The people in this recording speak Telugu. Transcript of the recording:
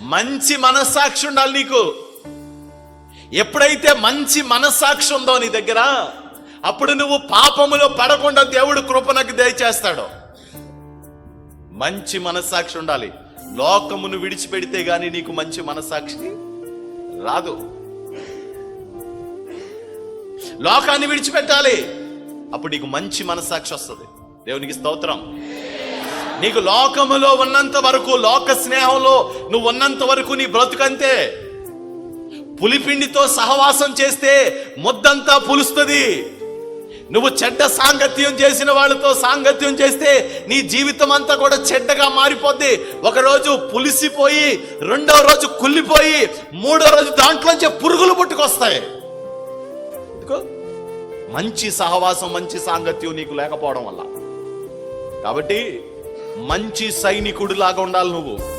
మంచి మనస్సాక్షి ఉండాలి నీకు. ఎప్పుడైతే మంచి మనస్సాక్షి ఉందో నీ దగ్గర అప్పుడు నువ్వు పాపములో పడకుండా దేవుడు కృపనకు దయచేస్తాడు. మంచి మనస్సాక్షి ఉండాలి. లోకమును విడిచిపెడితే గాని నీకు మంచి మనస్సాక్షి రాదు. లోకాన్ని విడిచిపెట్టాలి. అప్పుడు నీకు మంచి మనస్సాక్షి వస్తుంది. దేవునికి స్తోత్రం. నీకు లోకములో ఉన్నంత వరకు లోక స్నేహంలో నువ్వు ఉన్నంత వరకు నీ బ్రతుకంతే. పులిపిండితో సహవాసం చేస్తే ముద్దంతా పులుస్తుంది. నువ్వు చెడ్డ సాంగత్యం చేసిన వాళ్ళతో సాంగత్యం చేస్తే నీ జీవితం అంతా కూడా చెడ్డగా మారిపోద్ది. ఒకరోజు పులిసిపోయి రెండో రోజు కుళ్ళిపోయి మూడో రోజు దాంట్లోంచి పురుగులు పుట్టుకొస్తాయి. మంచి సహవాసం మంచి సాంగత్యం నీకు లేకపోవడం వల్ల. కాబట్టి మంచి సైనికుడిలాగా ఉండాలి నువ్వు.